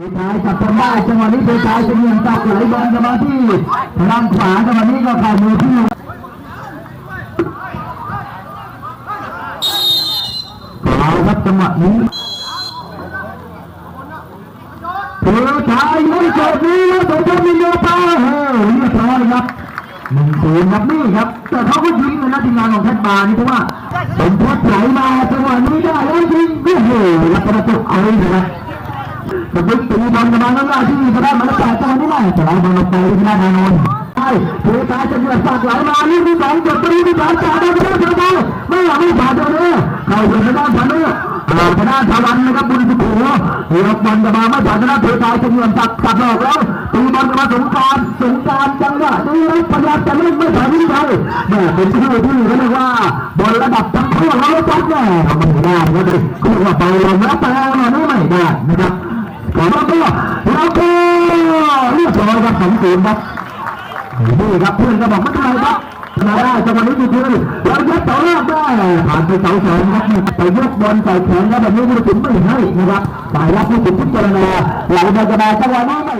ชายจับคนได้จังหวะนี้เพชายจะเงียบตักไหลบอลจะมาที่ทางขวาจังหวะนี้ก็เข้ามือที่เอาครับจังหวะนี้เพชายลุ้นเกิดนี้แล้วสมบูรณ์มีโยตาเฮ้ยเรียบร้อยครับหนึ่งศูนย์ครับนี่ครับ แต่เขาก็ยิงเลยนะทีมงานของเพชรบานี่เพราะว่าสมพศไหลมาจังหวะนี้ได้แล้วยิงโอ้โหแล้วประตูเอาเลยนะครับ สมมติตีบอลกันมาแล้วที่กระด้านมันแตกจังนี้แหละจะไหลบอลลงไปที่หน้านานนท์ใช่ถือตาจะเหยียบปากไหลมาลูกที่สองจบไปที่สามจ่ายได้ไม่ได้เสียบอลไม่หลังไม่ผ่านตัวนี้เข้าอยู่ทางด้ผ่านนี้เอาทางด้านทวันนะครับบุญสุขหัวเหยียบบอลกันมาไม่ผ่านทางด้านถือตาจะเหยียบตัดตัดออกแล้วตีบอลกันมาสงการสงการจังหวะนี้พยายามจะเล่ไม่ผ่านที่ใดแม่เป็นที่ที่เขาเรียกว่าบอลระดับทั้งคู่แล้วจัดแน่ทำไม่ได้ก็เลยคือว่าเบาลงแล้วแต่มาไม่ได้นะครับ แล้วก็แล้วก็เรียบร้อยครับสองศูนย์ครับนี่ครับเพื่อนก็บอกไม่เป็นไรครับมาได้จังหวะนี้คือเรายัดต่อรอบได้ผ่านไปเสาสองครับไปยกบอลใส่แขนแล้วแบบนี้ผู้ตัดสินไม่ให้นะครับฝ่ายรับผู้ตัดสินพิจารณาหลังจากจังหวะนี้ไม่